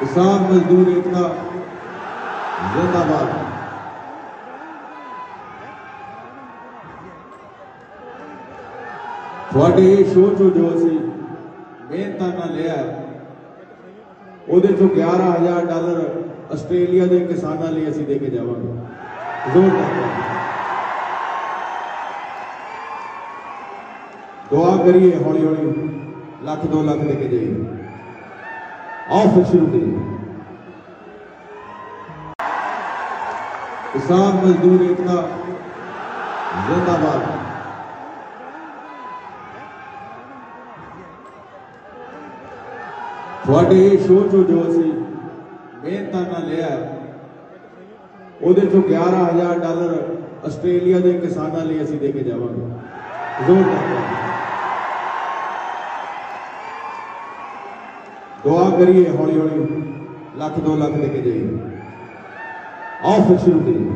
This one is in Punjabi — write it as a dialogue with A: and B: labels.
A: किसान मजदूर एकता जिंदाबाद ਤੁਹਾਡੇ ਇਹ ਸ਼ੋਅ ਚੋਂ ਜੋ ਅਸੀਂ ਮਿਹਨਤਾਂ ਨਾਲ ਲਿਆ ਹੈ, ਉਹਦੇ ਚੋਂ 11000 ਡਾਲਰ ਆਸਟ੍ਰੇਲੀਆ ਦੇ ਕਿਸਾਨਾਂ ਲਈ ਅਸੀਂ ਦੇ ਕੇ ਜਾਵਾਂਗੇ ਜ਼ੋਰਦਾਰ ਦੁਆ ਕਰੀਏ ਹੌਲੀ ਹੌਲੀ ਲੱਖ 2 ਲੱਖ ਦੇ ਕੇ ਜਾਈਏ ਆਫਿਸ ਸ਼ੁਰੂ ਕਰੀ ਕਿਸਾਨ ਮਜ਼ਦੂਰ ਏਕਤਾ, ਜ਼ਿੰਦਾਬਾਦ। ਤੁਹਾਡੇ ਸ਼ੋਅ ਚੋਂ ਜੋ ਅਸੀਂ ਮਿਹਨਤਾਂ ਨਾਲ ਲਿਆ ਉਹਦੇ ਚੋਂ 11000 ਡਾਲਰ ਆਸਟ੍ਰੇਲੀਆ ਦੇ ਕਿਸਾਨਾਂ ਲਈ ਅਸੀਂ ਦੇ ਕੇ ਜਾਵਾਂਗੇ। ਜ਼ੋਰਦਾਰ ਦੁਆ ਕਰੀਏ ਹੌਲੀ ਹੌਲੀ ਲੱਖ 2 ਲੱਖ ਦੇ ਕੇ ਜਾਈਏ। ਆਓ ਫਿਰ ਸ਼ੁਰੂ ਕਰੀਏ।